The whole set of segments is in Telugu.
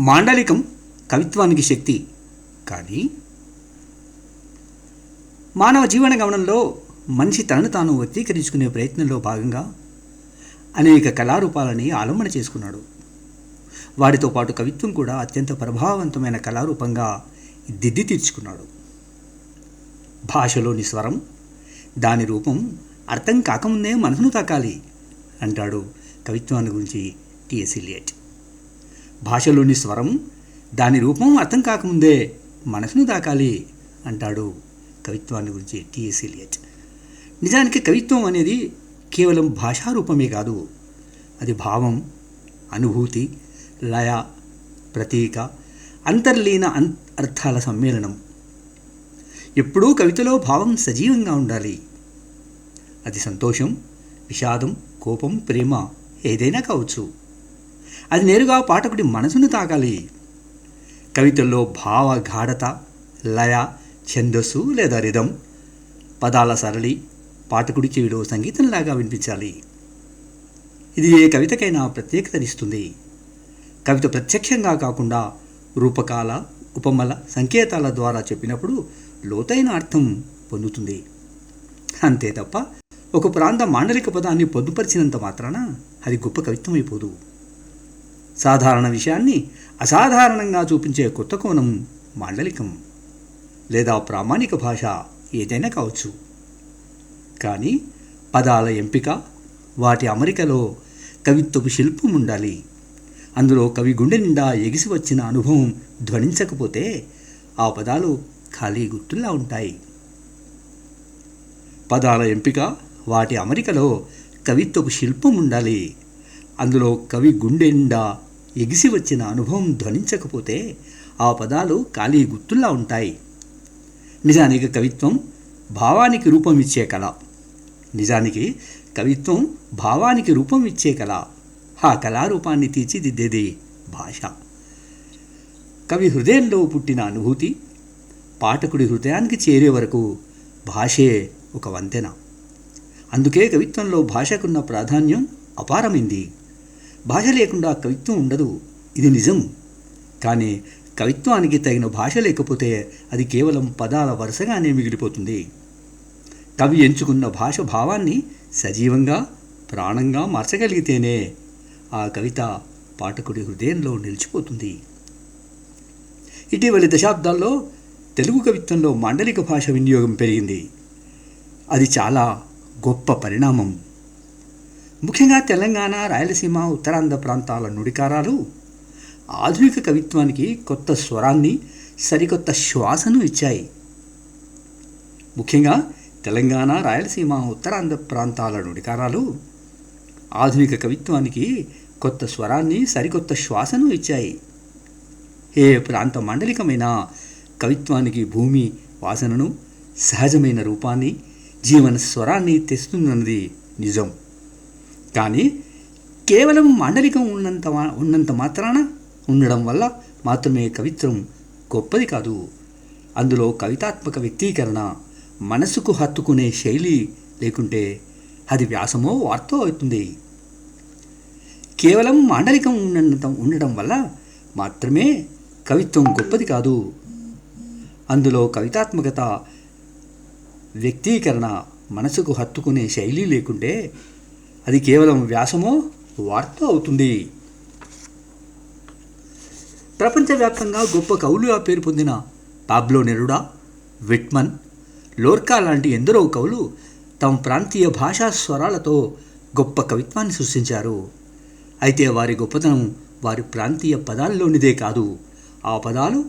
మాండలికం కవిత్వానికి శక్తి. కానీ మానవ జీవన గమనంలో మనిషి తనను తాను వ్యక్తీకరించుకునే ప్రయత్నంలో భాగంగా అనేక కళారూపాలని ఆలంబన చేసుకున్నాడు. వాటితో పాటు కవిత్వం కూడా అత్యంత ప్రభావవంతమైన కళారూపంగా దిద్ది తీర్చుకున్నాడు. భాషలోని స్వరం దాని రూపం అర్థం కాకముందే మనసును తాకాలి అంటాడు కవిత్వాన్ని గురించి టిఎస్ ఇలియట్ భాషలోని స్వరం దాని రూపం అర్థం కాకముందే మనసును దాకాలి అంటాడు కవిత్వాన్ని గురించి టిఎస్ నిజానికి కవిత్వం అనేది కేవలం భాషా రూపమే కాదు. అది భావం అనుభూతి లయ ప్రతీక అంతర్లీన అన్ అర్థాల సమ్మేళనం. ఎప్పుడూ కవితలో భావం సజీవంగా ఉండాలి. అది సంతోషం విషాదం కోపం ప్రేమ ఏదైనా కావచ్చు. అది నేరుగా పాఠకుడి మనసును తాకాలి. కవితల్లో భావ గాఢత లయ ఛందస్సు లేదా రిధం పదాల సరళి పాఠకుడి చెవిలో సంగీతంలాగా వినిపించాలి. ఇది ఏ కవితకైనా ప్రత్యేకతనిస్తుంది. కవిత ప్రత్యక్షంగా కాకుండా రూపకాల ఉపమల సంకేతాల ద్వారా చెప్పినప్పుడు లోతైన అర్థం పొందుతుంది. అంతే తప్ప ఒక ప్రాంత మాండలిక పదాన్ని పొందుపరిచినంత మాత్రాన అది గొప్ప కవిత్వం అయిపోదు. సాధారణ విషయాన్ని అసాధారణంగా చూపించే కొత్త కోణం మాండలికం లేదా ప్రామాణిక భాష ఏదైనా కావచ్చు. కానీ పదాల ఎంపిక వాటి అమరికలో కవిత్వపు శిల్పం ఉండాలి. అందులో కవి గుండె నిండా ఎగిసి వచ్చిన అనుభవం ధ్వనించకపోతే ఆ పదాలు ఖాళీ గుర్తుల్లా ఉంటాయి. పదాల ఎంపిక వాటి అమరికలో కవిత్వపు శిల్పం ఉండాలి. అందులో కవి గుండె నిండా ఎగిసి వచ్చిన అనుభవం ధ్వనించకపోతే ఆ పదాలు ఖాళీ గుర్తుల్లా ఉంటాయి. నిజానికి కవిత్వం భావానికి రూపం ఇచ్చే కళ. నిజానికి కవిత్వం భావానికి రూపం ఇచ్చే కళ. ఆ కళారూపాన్ని తీర్చిదిద్దేది భాష. కవి హృదయంలో పుట్టిన అనుభూతి పాఠకుడి హృదయానికి చేరే వరకు భాషే ఒక వంతెన. అందుకే కవిత్వంలో భాషకున్న ప్రాధాన్యం అపారమైంది. భాష లేకుండా కవిత్వం ఉండదు. ఇది నిజం. కానీ కవిత్వానికి తగిన భాష లేకపోతే అది కేవలం పదాల వరుసగానే మిగిలిపోతుంది. కవి ఎంచుకున్న భాష భావాన్ని సజీవంగా ప్రాణంగా మార్చగలిగితేనే ఆ కవిత పాఠకుడి హృదయంలో నిలిచిపోతుంది. ఇటీవలి దశాబ్దాల్లో తెలుగు కవిత్వంలో మాండలిక భాష వినియోగం పెరిగింది. అది చాలా గొప్ప పరిణామం. ముఖ్యంగా తెలంగాణ రాయలసీమ ఉత్తరాంధ్ర ప్రాంతాల నుడికారాలు ఆధునిక కవిత్వానికి కొత్త స్వరాన్ని సరికొత్త శ్వాసను ఇచ్చాయి. ముఖ్యంగా తెలంగాణ రాయలసీమ ఉత్తరాంధ్ర ప్రాంతాల నుడికారాలు ఆధునిక కవిత్వానికి కొత్త స్వరాన్ని సరికొత్త శ్వాసను ఇచ్చాయి. ఏ ప్రాంత మండలికమైన కవిత్వానికి భూమి వాసనను సహజమైన రూపాన్ని జీవన స్వరాన్ని తెస్తున్నది నిజం. కానీ కేవలం మాండలికం ఉన్నంత ఉన్నంత మాత్రాన ఉండడం వల్ల మాత్రమే కవిత్వం గొప్పది కాదు. అందులో కవితాత్మక వ్యక్తీకరణ మనసుకు హత్తుకునే శైలి లేకుంటే అది వ్యాసమో వార్తో అవుతుంది. కేవలం మాండలికం ఉన్నంత ఉండడం వల్ల మాత్రమే కవిత్వం గొప్పది కాదు. అందులో కవితాత్మకత వ్యక్తీకరణ మనసుకు హత్తుకునే శైలి లేకుంటే అది కేవలం వ్యాసమో వార్త అవుతుంది. ప్రపంచవ్యాప్తంగా గొప్ప కవులుగా పేరు పొందిన పాబ్లో నెరుడా విట్మన్ లోర్కా లాంటి ఎందరో కవులు తమ ప్రాంతీయ భాషా స్వరాలతో గొప్ప కవిత్వాన్ని సృష్టించారు. అయితే వారి గొప్పతనం వారి ప్రాంతీయ పదాల్లోనిదే కాదు. ఆ పదాలు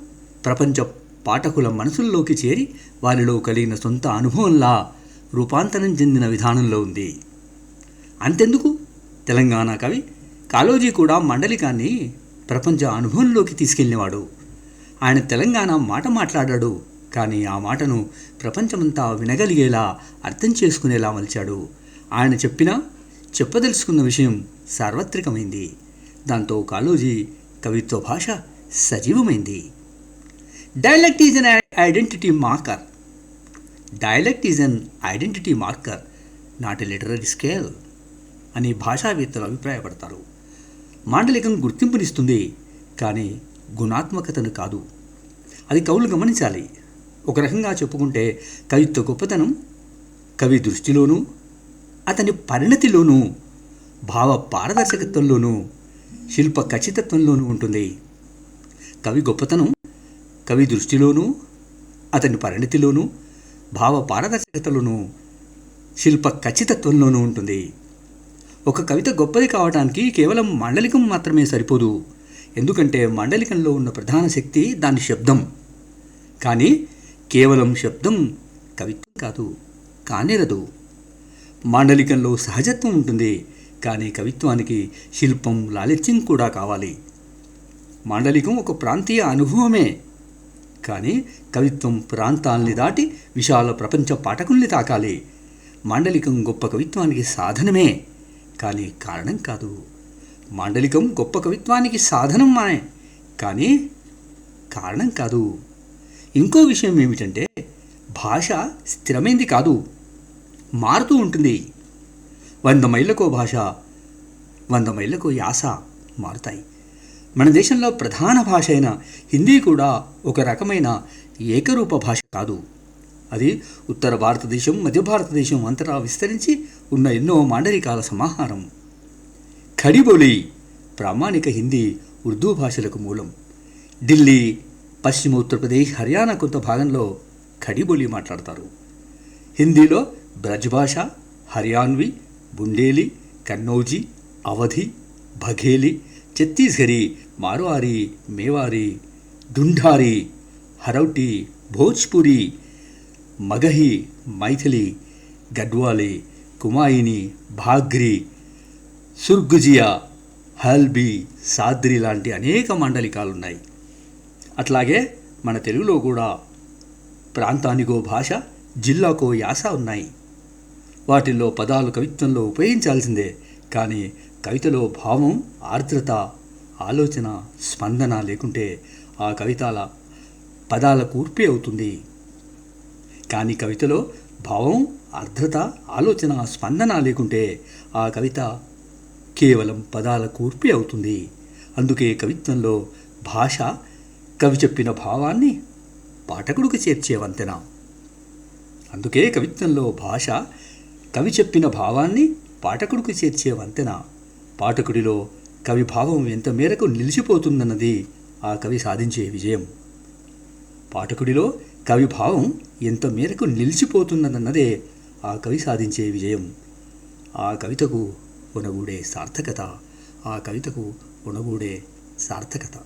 ప్రపంచ పాఠకుల మనసుల్లోకి చేరి వారిలో కలిగిన సొంత అనుభవంలా రూపాంతరం చెందిన విధానంలో ఉంది. అంతెందుకు? తెలంగాణ కవి కాళోజీ కూడా మండలికాన్ని ప్రపంచ అనుభవంలోకి తీసుకెళ్ళినవాడు. ఆయన తెలంగాణ మాట మాట్లాడాడు. కానీ ఆ మాటను ప్రపంచమంతా వినగలిగేలా అర్థం చేసుకునేలా మలిచాడు. ఆయన చెప్పిన చెప్పదలుచుకున్న విషయం సార్వత్రికమైంది. దాంతో కాళోజీ కవిత్వ భాష సజీవమైంది. Dialect is an identity marker. Dialect is an identity marker. Not a literary scale. అని భాషావేత్తలు అభిప్రాయపడతారు. మాండలికం గుర్తింపునిస్తుంది కానీ గుణాత్మకతను కాదు. అది కవులు గమనించాలి. ఒక రకంగా చెప్పుకుంటే కవిత్వ గొప్పతనం కవి దృష్టిలోనూ అతని పరిణతిలోనూ భావ పారదర్శకత్వంలోనూ శిల్ప ఖచ్చితత్వంలోనూ ఉంటుంది. కవి గొప్పతనం కవి దృష్టిలోనూ అతని పరిణతిలోనూ భావ పారదర్శకతలోనూ శిల్ప ఖచ్చితత్వంలోనూ ఉంటుంది. ఒక కవిత గొప్పది కావడానికి కేవలం మాండలికం మాత్రమే సరిపోదు. ఎందుకంటే మాండలికంలో ఉన్న ప్రధాన శక్తి దాని శబ్దం. కానీ కేవలం శబ్దం కవిత్వం కాదు కానేరదు మాండలికంలో సహజత్వం ఉంటుంది కానీ కవిత్వానికి శిల్పం లాలిత్యం కూడా కావాలి. మాండలికం ఒక ప్రాంతీయ అనుభవమే. కానీ కవిత్వం ప్రాంతాల్ని దాటి విశాల ప్రపంచ పాఠకుల్ని తాకాలి. మాండలికం గొప్ప కవిత్వానికి సాధనమే. కానీ కారణం కాదు. మాండలికం గొప్ప కవిత్వానికి సాధనం మానే కానీ కారణం కాదు. ఇంకో విషయం ఏమిటంటే భాష స్థిరమైంది కాదు మారుతూ ఉంటుంది. వంద మైళ్ళకో భాష వంద మైళ్ళకో యాస మారుతాయి. మన దేశంలో ప్రధాన భాష అయిన హిందీ కూడా ఒక రకమైన ఏకరూప భాష కాదు. అది ఉత్తర భారతదేశం మధ్య భారతదేశం అంతటా విస్తరించి ఉన్న ఎన్నో మాండలికాల సమాహారం. ఖడిబోలి ప్రామాణిక హిందీ ఉర్దూ భాషలకు మూలం. ఢిల్లీ పశ్చిమ ఉత్తరప్రదేశ్ హర్యానా కొంత భాగంలో ఖడిబోలి మాట్లాడతారు. హిందీలో బ్రజ్ భాష హర్యాన్వి బుండేలి కన్నౌజీ అవధి బఘేలి ఛత్తీస్గఢీ మార్వారి మేవారి ఢుంఢారి హరౌటి భోజ్పురి మగహి మైథిలి గడ్వాలి కుమాయిని భాగ్రి సుర్గుజియా హల్బీ సాద్రి లాంటి అనేక మాండలికాలున్నాయి. అట్లాగే మన తెలుగులో కూడా ప్రాంతానికో భాష జిల్లాకో యాస ఉన్నాయి. వాటిల్లో పదాలు కవిత్వంలో ఉపయోగించాల్సిందే కానీ కవితలో భావం ఆర్ద్రత ఆలోచన స్పందన లేకుంటే ఆ కవితల పదాల కూర్పి అవుతుంది. కానీ కవితలో భావం అర్థత ఆలోచన స్పందన లేకుంటే ఆ కవిత కేవలం పదాల కూర్పి అవుతుంది. అందుకే కవిత్వంలో భాష కవి చెప్పిన భావాన్ని పాఠకుడికి చేర్చే వంతెన. అందుకే కవిత్వంలో భాష కవి చెప్పిన భావాన్ని పాఠకుడికి చేర్చే వంతెన. పాఠకుడిలో కవి భావం ఎంత మేరకు నిలిచిపోతుందన్నది ఆ కవి సాధించే విజయం. పాఠకుడిలో కవి భావం ఎంత మేరకు నిలిచిపోతున్నదన్నదే ఆ కవి సాధించే విజయం. ఆ కవితకు ఉనగూడే సార్థకత ఆ కవితకు ఉనగూడే సార్థకత.